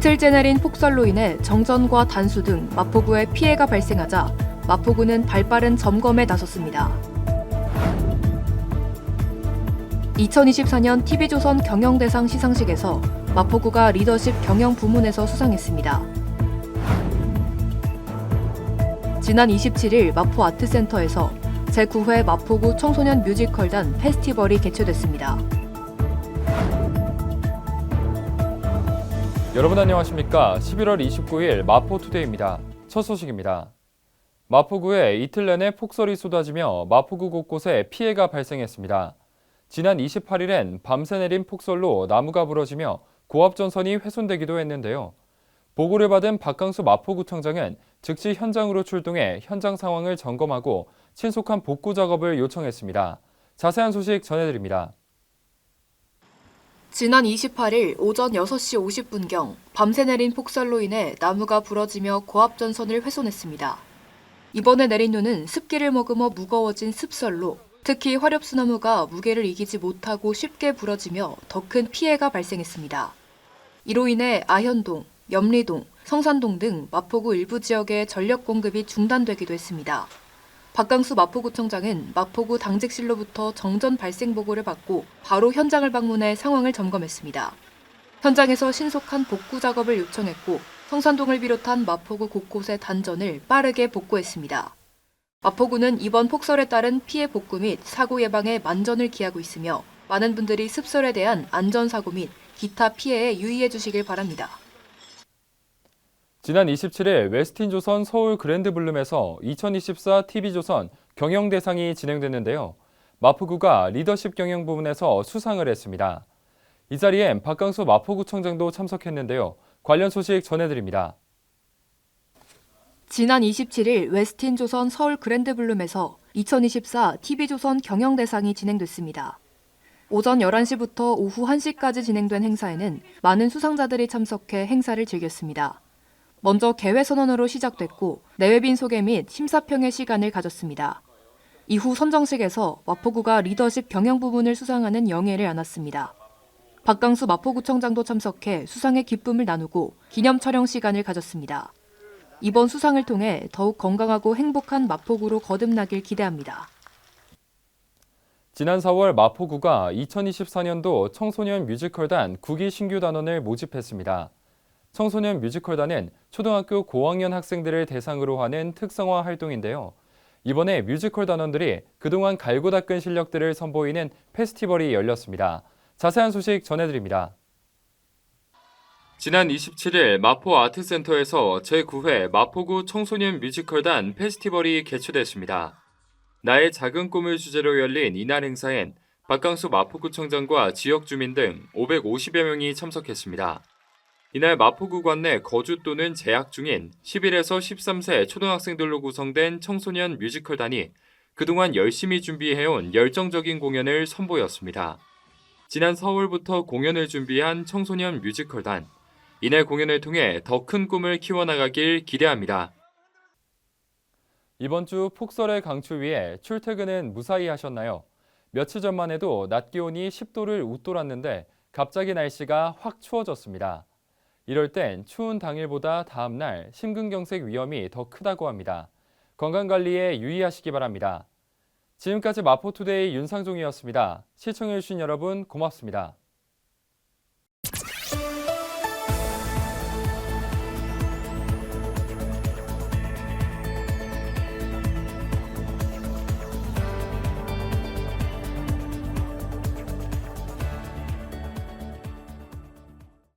이틀째 내린 폭설로 인해 정전과 단수 등 마포구에 피해가 발생하자 마포구는 발빠른 점검에 나섰습니다. 2024년 TV조선 경영대상 시상식에서 마포구가 리더십 경영 부문에서 수상했습니다. 지난 27일 마포 아트센터에서 제9회 마포구 청소년 뮤지컬단 페스티벌이 개최됐습니다. 여러분 안녕하십니까? 11월 29일 마포투데이입니다. 첫 소식입니다. 마포구에 이틀 내내 폭설이 쏟아지며 마포구 곳곳에 피해가 발생했습니다. 지난 28일엔 밤새 내린 폭설로 나무가 부러지며 고압전선이 훼손되기도 했는데요. 보고를 받은 박강수 마포구청장은 즉시 현장으로 출동해 현장 상황을 점검하고 신속한 복구 작업을 요청했습니다. 자세한 소식 전해드립니다. 지난 28일 오전 6시 50분경 밤새 내린 폭설로 인해 나무가 부러지며 고압전선을 훼손했습니다. 이번에 내린 눈은 습기를 머금어 무거워진 습설로 특히 화렵수나무가 무게를 이기지 못하고 쉽게 부러지며 더 큰 피해가 발생했습니다. 이로 인해 아현동, 염리동, 성산동 등 마포구 일부 지역의 전력 공급이 중단되기도 했습니다. 박강수 마포구청장은 마포구 당직실로부터 정전 발생 보고를 받고 바로 현장을 방문해 상황을 점검했습니다. 현장에서 신속한 복구 작업을 요청했고 성산동을 비롯한 마포구 곳곳의 단전을 빠르게 복구했습니다. 마포구는 이번 폭설에 따른 피해 복구 및 사고 예방에 만전을 기하고 있으며 많은 분들이 습설에 대한 안전사고 및 기타 피해에 유의해 주시길 바랍니다. 지난 27일 웨스틴조선 서울 그랜드블룸에서 2024 TV조선 경영대상이 진행됐는데요. 마포구가 리더십 경영 부문에서 수상을 했습니다. 이 자리엔 박강수 마포구청장도 참석했는데요. 관련 소식 전해드립니다. 지난 27일 웨스틴 조선 서울 그랜드블룸에서 2024 TV조선 경영대상이 진행됐습니다. 오전 11시부터 오후 1시까지 진행된 행사에는 많은 수상자들이 참석해 행사를 즐겼습니다. 먼저 개회 선언으로 시작됐고 내외빈 소개 및 심사평의 시간을 가졌습니다. 이후 선정식에서 마포구가 리더십 경영 부문을 수상하는 영예를 안았습니다. 박강수 마포구청장도 참석해 수상의 기쁨을 나누고 기념 촬영 시간을 가졌습니다. 이번 수상을 통해 더욱 건강하고 행복한 마포구로 거듭나길 기대합니다. 지난 4월 마포구가 2024년도 청소년 뮤지컬단 9기 신규 단원을 모집했습니다. 청소년 뮤지컬단은 초등학교 고학년 학생들을 대상으로 하는 특성화 활동인데요. 이번에 뮤지컬 단원들이 그동안 갈고 닦은 실력들을 선보이는 페스티벌이 열렸습니다. 자세한 소식 전해드립니다. 지난 27일 마포 아트센터에서 제9회 마포구 청소년 뮤지컬단 페스티벌이 개최됐습니다. 나의 작은 꿈을 주제로 열린 이날 행사엔 박강수 마포구청장과 지역 주민 등 550여 명이 참석했습니다. 이날 마포구 관 내 거주 또는 재학 중인 11에서 13세 초등학생들로 구성된 청소년 뮤지컬단이 그동안 열심히 준비해온 열정적인 공연을 선보였습니다. 지난 서울부터 공연을 준비한 청소년 뮤지컬단. 이날 공연을 통해 더 큰 꿈을 키워나가길 기대합니다. 이번 주 폭설의 강추위에 출퇴근은 무사히 하셨나요? 며칠 전만 해도 낮 기온이 10도를 웃돌았는데 갑자기 날씨가 확 추워졌습니다. 이럴 땐 추운 당일보다 다음날 심근경색 위험이 더 크다고 합니다. 건강관리에 유의하시기 바랍니다. 지금까지 마포투데이 윤상종이었습니다. 시청해주신 여러분 고맙습니다.